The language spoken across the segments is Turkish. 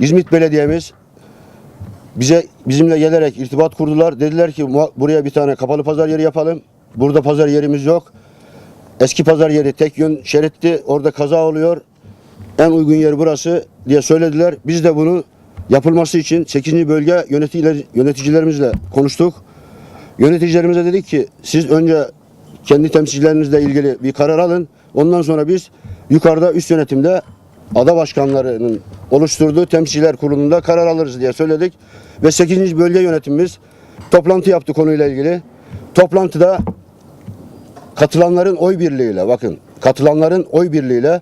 İzmit Belediye'miz bize bizimle gelerek irtibat kurdular. Dediler ki "Muha- buraya bir tane kapalı pazar yeri yapalım. Burada pazar yerimiz yok. Eski pazar yeri tek yön şeritti. Orada kaza oluyor. En uygun yer burası diye söylediler. Biz de bunu yapılması için 8. bölge yöneticiler, yöneticilerimizle konuştuk. Yöneticilerimize dedik ki siz önce kendi temsilcilerinizle ilgili bir karar alın. Ondan sonra biz yukarıda üst yönetimde ada başkanlarının oluşturduğu temsilciler kurulunda karar alırız diye söyledik. Ve 8. bölge yönetimimiz toplantı yaptı konuyla ilgili. Toplantıda katılanların oy birliğiyle bakın katılanların oy birliğiyle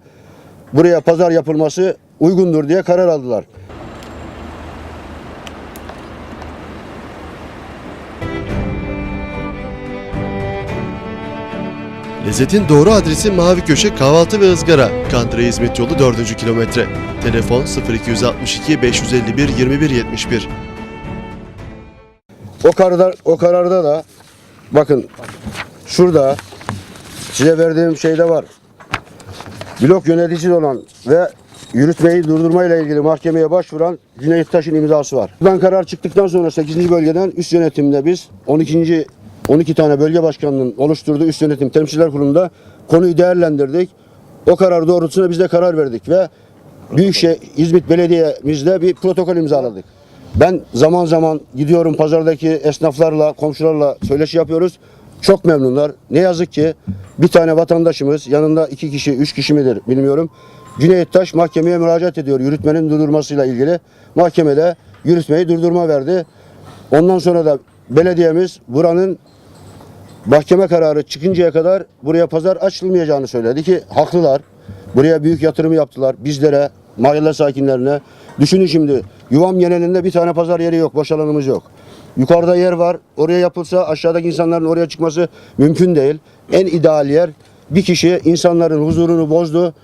buraya pazar yapılması uygundur diye karar aldılar. Lezzetin doğru adresi Mavi Köşe Kahvaltı ve Izgara. Kandıra Hizmet Yolu 4. kilometre. Telefon 0262 551 21 71. O kararda, o kararda da bakın şurada size verdiğim şeyde var. Blok yöneticisi olan ve yürütmeyi durdurmayla ilgili mahkemeye başvuran Cüneyt Taş'ın imzası var. Buradan karar çıktıktan sonra 8. bölgeden üst yönetimde biz 12. 12 tane bölge başkanının oluşturduğu üst yönetim temsilciler kurulunda konuyu değerlendirdik. O karar doğrultusunda biz de karar verdik ve Büyükşehir İzmit Belediye'mizde bir protokol imzaladık. Ben zaman zaman gidiyorum pazardaki esnaflarla, komşularla söyleşi yapıyoruz. Çok memnunlar. Ne yazık ki bir tane vatandaşımız yanında iki kişi, üç kişi midir bilmiyorum. Cüneyt Taş mahkemeye müracaat ediyor yürütmenin durdurmasıyla ilgili. Mahkemede yürütmeyi durdurma verdi. Ondan sonra da belediyemiz buranın mahkeme kararı çıkıncaya kadar buraya pazar açılmayacağını söyledi ki haklılar. Buraya büyük yatırım yaptılar. Bizlere, mahalle sakinlerine. Düşünün şimdi yuvam genelinde bir tane pazar yeri yok. Boş alanımız yok. Yukarıda yer var. Oraya yapılsa aşağıdaki insanların oraya çıkması mümkün değil. En ideal yer bir kişi insanların huzurunu bozdu.